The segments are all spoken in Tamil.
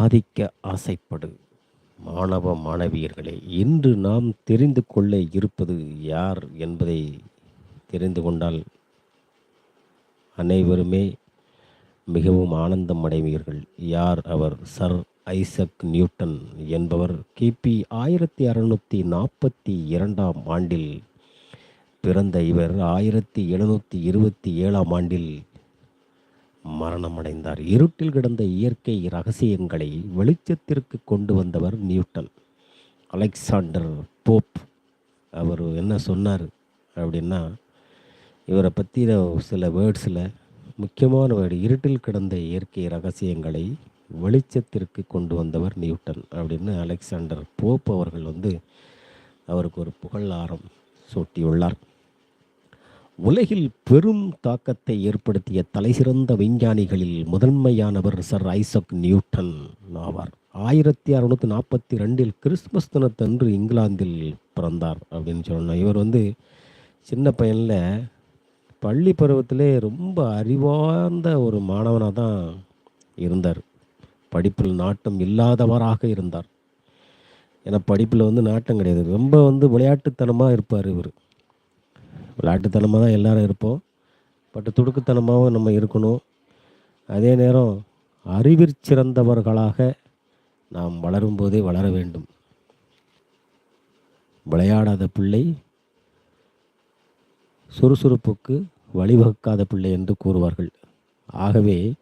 சாதிக்க ஆசைப்படு. மாணவ மாணவியர்களே இன்று நாம் தெரிந்து கொள்ள இருப்பது யார் என்பதை தெரிந்து கொண்டால் அனைவருமே மிகவும் ஆனந்தம் அடைவீர்கள். யார் அவர்? சர் ஐசக் நியூட்டன் என்பவர் கிபி ஆயிரத்தி அறுநூற்றி நாற்பத்தி இரண்டாம் ஆண்டில் பிறந்த இவர். ஆயிரத்தி எழுநூற்றி இருபத்தி ஏழாம் ஆண்டில் மரணமடைந்தார். இருட்டில் கிடந்த இயற்கை ரகசியங்களை வெளிச்சத்திற்கு கொண்டு வந்தவர் நியூட்டன். அலெக்சாண்டர் போப் அவர் என்ன சொன்னார் அப்படின்னா இவரை பற்றி சில வேர்ட்ஸில் முக்கியமான வேர்டு இருட்டில் கிடந்த இயற்கை ரகசியங்களை வெளிச்சத்திற்கு கொண்டு வந்தவர் நியூட்டன் அப்படின்னு அலெக்சாண்டர் போப் அவர்கள் வந்து அவருக்கு ஒரு புகழாரம் சூட்டியுள்ளார். உலகில் பெரும் தாக்கத்தை ஏற்படுத்திய தலைசிறந்த விஞ்ஞானிகளில் முதன்மையானவர் சர் ஐசக் நியூட்டன் ஆவார். ஆயிரத்தி அறுநூற்றி நாற்பத்தி ரெண்டில் கிறிஸ்துமஸ் தினத்தன்று இங்கிலாந்தில் பிறந்தார் அப்படின்னு சொல்லணும். இவர் வந்து சின்ன பையனில் பள்ளி பருவத்திலே ரொம்ப அறிவார்ந்த ஒரு மாணவனாக தான் இருந்தார். படிப்பில் நாட்டம் இல்லாதவராக இருந்தார். ஏன்னா படிப்பில் வந்து நாட்டம் கிடையாது. ரொம்ப வந்து விளையாட்டுத்தனமாக இருப்பார் இவர். விளையாட்டுத்தனமாக தான் எல்லாரும் இருப்போம். பட் துடுக்குத்தனமாகவும் நம்ம இருக்கணும். அதே நேரம் அறிவிற் சிறந்தவர்களாக நாம் வளரும்போதே வளர வேண்டும். விளையாடாத பிள்ளை சுறுசுறுப்புக்கு வழிவகுக்காத பிள்ளை என்று கூறுவார்கள். ஆகவே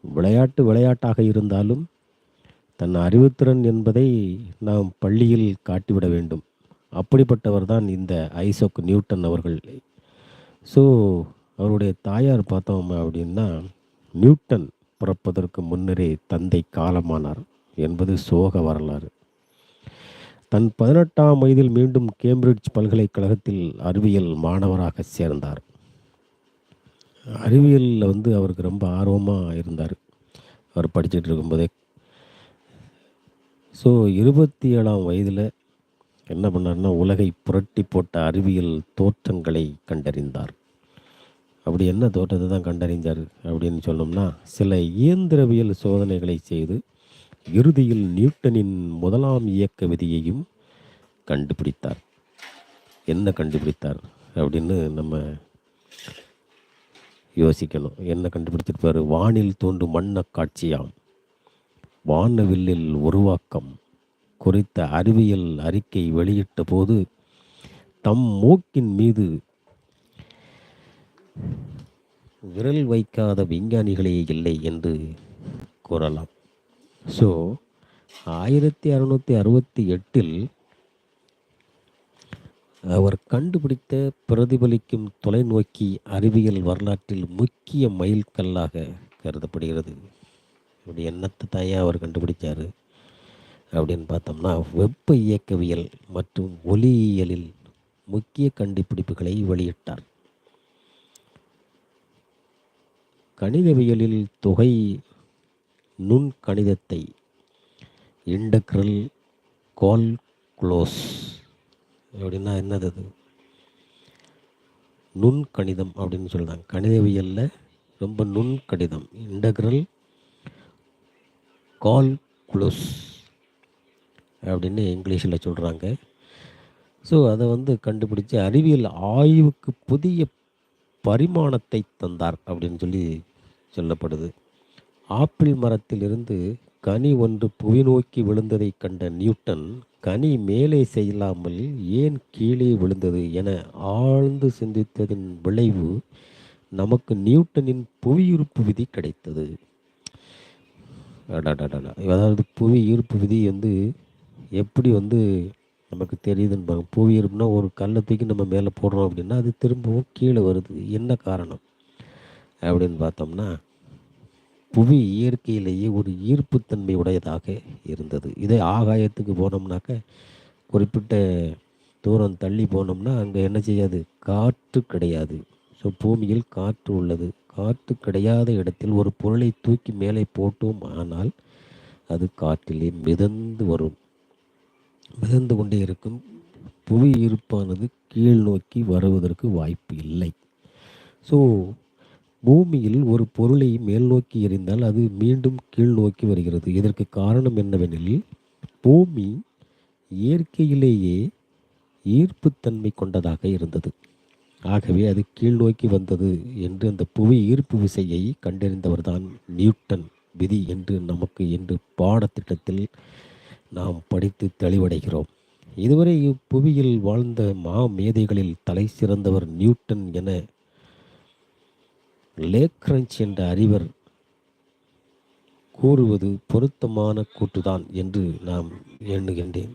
விளையாட்டு விளையாட்டாக இருந்தாலும் தன் அறிவுத்திறன் என்பதை நாம் பள்ளியில் காட்டிவிட வேண்டும். அப்படிப்பட்டவர் தான் இந்த ஐசோக் நியூட்டன் அவர்கள். ஸோ அவருடைய தாயார் பார்த்தோம் அப்படின்னா நியூட்டன் பிறப்பதற்கு முன்னரே தந்தை காலமானார் என்பது சோக வரலாறு. தன் பதினெட்டாம் வயதில் மீண்டும் கேம்பிரிட்ஜ் பல்கலைக்கழகத்தில் அறிவியல் மாணவராக சேர்ந்தார். அறிவியலில் வந்து அவருக்கு ரொம்ப ஆர்வமாக இருந்தார். அவர் படிச்சுட்டு இருக்கும்போதே. ஸோ இருபத்தி ஏழாம் வயதில் என்ன பண்ணார்னா உலகை புரட்டி போட்ட அறிவியல் தோற்றங்களை கண்டறிந்தார். அப்படி என்ன தோற்றத்தை தான் கண்டறிந்தார் அப்படின்னு சொன்னோம்னா சில இயந்திரவியல் சோதனைகளை செய்து இறுதியில் நியூட்டனின் முதலாம் இயக்க விதியையும் கண்டுபிடித்தார். என்ன கண்டுபிடித்தார் அப்படின்னு நம்ம யோசிக்கணும். என்ன கண்டுபிடிச்சிருப்பார் வானில் தோன்றும் வண்ண காட்சியாம். வானவில்லில் உருவாக்கம். குறித்த அறிவியல் அறிக்கை வெளியிட்ட போது தம் மூக்கின் மீது விரல் வைக்காத விஞ்ஞானிகளே இல்லை என்று கூறலாம். ஸோ ஆயிரத்தி அறுநூற்றி அறுபத்தி எட்டில் அவர் கண்டுபிடித்த பிரதிபலிக்கும் தொலைநோக்கி அறிவியல் வரலாற்றில் முக்கிய மைல்கல்லாக கருதப்படுகிறது. இப்படி என்னத்தை தாயே அவர் கண்டுபிடிச்சார். அப்படின்னு பார்த்தோம்னா வெப்ப இயக்கவியல் மற்றும் ஒலியியலில் முக்கிய கண்டுபிடிப்புகளை வெளியிட்டார். கணிதவியலில் தொகை நுண் கணிதத்தை இண்டக்ரல் கால்குலோஸ் அப்படின்னா என்னது அது? நுண் கணிதம் அப்படின்னு சொல்கிறாங்க கணிதவியலில் ரொம்ப நுண் கணிதம் இண்டக்ரல் கால்குலோஸ். அப்படின்னு இங்கிலீஷில் சொல்கிறாங்க ஸோ அதை வந்து கண்டுபிடிச்சி அறிவியல் ஆய்வுக்கு புதிய பரிமாணத்தை தந்தார் அப்படின்னு சொல்லி சொல்லப்படுது. ஆப்பிள் மரத்திலிருந்து கனி ஒன்று புவி நோக்கி விழுந்ததை கண்ட நியூட்டன் கனி மேலே செய்யலாமல் ஏன் கீழே விழுந்தது என ஆழ்ந்து சிந்தித்ததின் விளைவு நமக்கு நியூட்டனின் புவியீர்ப்பு விதி கிடைத்தது. அதாவது புவி ஈர்ப்பு விதி வந்து எப்படி வந்து நமக்கு தெரியுதுன்னு பாருங்க. புவி ஈர்ப்புனா ஒரு கல்லை தூக்கி நம்ம மேலே போடுறோம் அப்படின்னா அது திரும்பவும் கீழே வருது. என்ன காரணம்? அப்படின்னு பார்த்தோம்னா புவி இயற்கையிலேயே ஒரு ஈர்ப்புத்தன்மை உடையதாக இருந்தது. இதே ஆகாயத்துக்கு போனோம்னாக்க குறிப்பிட்ட தூரம் தள்ளி போனோம்னா அங்கே என்ன செய்யாது? காற்று கிடையாது. ஸோ பூமியில் காற்று உள்ளது. காற்று கிடையாத இடத்தில் ஒரு பொருளை தூக்கி மேலே போட்டோம் ஆனால் அது காற்றிலே மிதந்து வரும். மிதந்து கொண்டே இருக்கும் புவி ஈர்ப்பானது கீழ் நோக்கி வருவதற்கு வாய்ப்பு இல்லை. ஸோ பூமியில் ஒரு பொருளை மேல் நோக்கி எறிந்தால் அது மீண்டும் கீழ் நோக்கி வருகிறது. இதற்கு காரணம் என்னவெனில் பூமி இயற்கையிலேயே ஈர்ப்புத்தன்மை கொண்டதாக இருந்தது. ஆகவே அது கீழ் நோக்கி வந்தது என்று அந்த புவி ஈர்ப்பு விசையை கண்டறிந்தவர்தான் நியூட்டன் விதி என்று நமக்கு என்று பாடத்திட்டத்தில் நாம் படித்து தெளிவடைகிறோம். இதுவரை இப்புவியில் வாழ்ந்த மா மேதைகளில் தலை சிறந்தவர் நியூட்டன் என லேக்ரஞ்ச் என்ற அறிவர் கூறுவது பொருத்தமான கூற்றுதான் என்று நாம் எண்ணுகின்றேன்.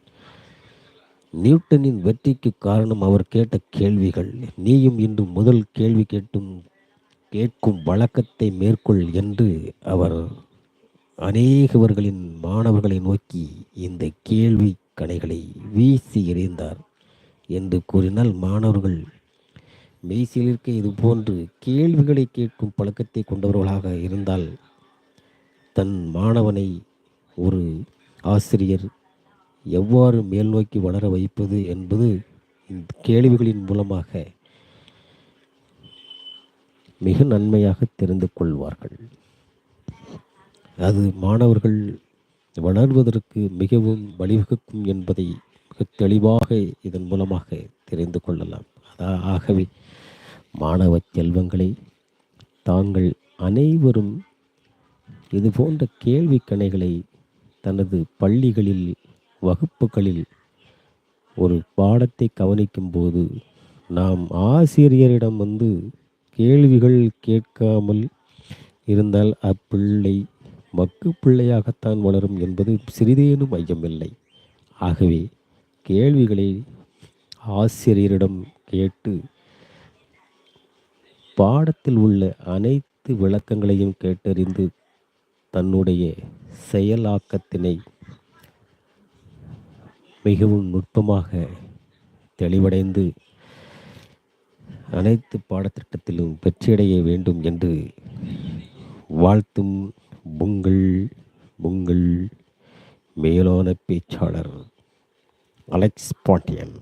நியூட்டனின் வெற்றிக்கு காரணம் அவர் கேட்ட கேள்விகள். நீயும் இன்று முதல் கேள்வி கேட்டும் கேட்கும் வழக்கத்தை மேற்கொள் என்று அவர் அநேகவர்களின் மாணவர்களை நோக்கி இந்த கேள்வி கணைகளை வீசி எறிந்தார் என்று கூறினால் மாணவர்கள் மெய்சிலிருக்க இது போன்று கேள்விகளை கேட்கும் பழக்கத்தை கொண்டவர்களாக இருந்தால் தன் மாணவனை ஒரு ஆசிரியர் எவ்வாறு மேல் நோக்கி வளர வைப்பது என்பது இந்த கேள்விகளின் மூலமாக மிக நன்மையாக தெரிந்து கொள்வார்கள். அது மாணவர்கள் வளர்வதற்கு மிகவும் வழிவகுக்கும் என்பதை மிக தெளிவாக இதன் மூலமாக தெரிந்து கொள்ளலாம். அதா ஆகவே மாணவ செல்வங்களை தாங்கள் அனைவரும் இது போன்ற கேள்வி கணைகளை தனது பள்ளிகளில் வகுப்புகளில் ஒரு பாடத்தை கவனிக்கும் போது நாம் ஆசிரியரிடம் வந்து கேள்விகள் கேட்காமல் இருந்தால் அப்பிள்ளை மக்கு பிள்ளையாகத்தான் வளரும் என்பது சிறிதேனும் ஐயமில்லை. ஆகவே கேள்விகளை ஆசிரியரிடம் கேட்டு பாடத்தில் உள்ள அனைத்து விளக்கங்களையும் கேட்டறிந்து தன்னுடைய செயலாக்கத்தினை மிகவும் நுட்பமாக தெளிவடைந்து அனைத்து பாடத்திட்டத்திலும் வெற்றியடைய வேண்டும் என்று வாழ்த்தும் பொங்கல் பொங்கல் மேலான பேச்சாளர் அலெக்ஸ் பாண்டியன்.